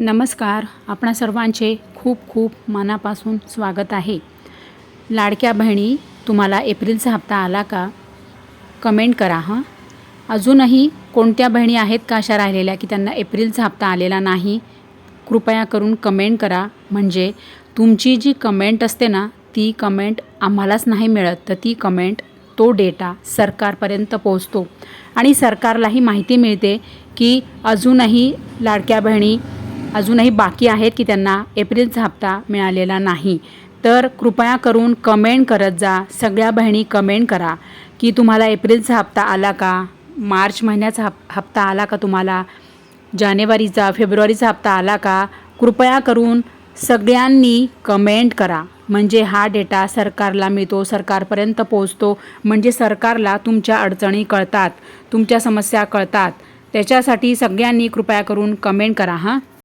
नमस्कार. आपणा सर्वांचे खूप खूप मनापासून स्वागत आहे. लाडक्या बहिणी तुम्हाला एप्रिलचा हप्ता आला का? कमेंट करा हां. अजूनही कोणत्या बहिणी आहेत का अशा राहिलेल्या की त्यांना एप्रिलचा हप्ता आलेला नाही? कृपया करून कमेंट करा. म्हणजे तुमची जी कमेंट असते ना ती कमेंट आम्हालाच नाही मिळत. तर ती कमेंट तो डेटा सरकारपर्यंत पोहोचतो. आणि सरकारलाही माहिती मिळते की अजूनही लाडक्या बहिणी अजूनही बाकी आहेत की त्यांना एप्रिलचा हप्ता मिळालेला नाही. तर कृपया करून कमेंट करत जा. सगळ्या बहिणी कमेंट करा की तुम्हाला एप्रिलचा हप्ता आला का? मार्च महिन्याचा हप हप्ता आला का तुम्हाला? जानेवारीचा फेब्रुवारीचा हप्ता आला का? कृपया करून सगळ्यांनी कमेंट करा. म्हणजे हा डेटा सरकारला मिळतो सरकारपर्यंत पोहोचतो. म्हणजे सरकारला तुमच्या अडचणी कळतात तुमच्या समस्या कळतात. त्याच्यासाठी सगळ्यांनी कृपया करून कमेंट करा हां?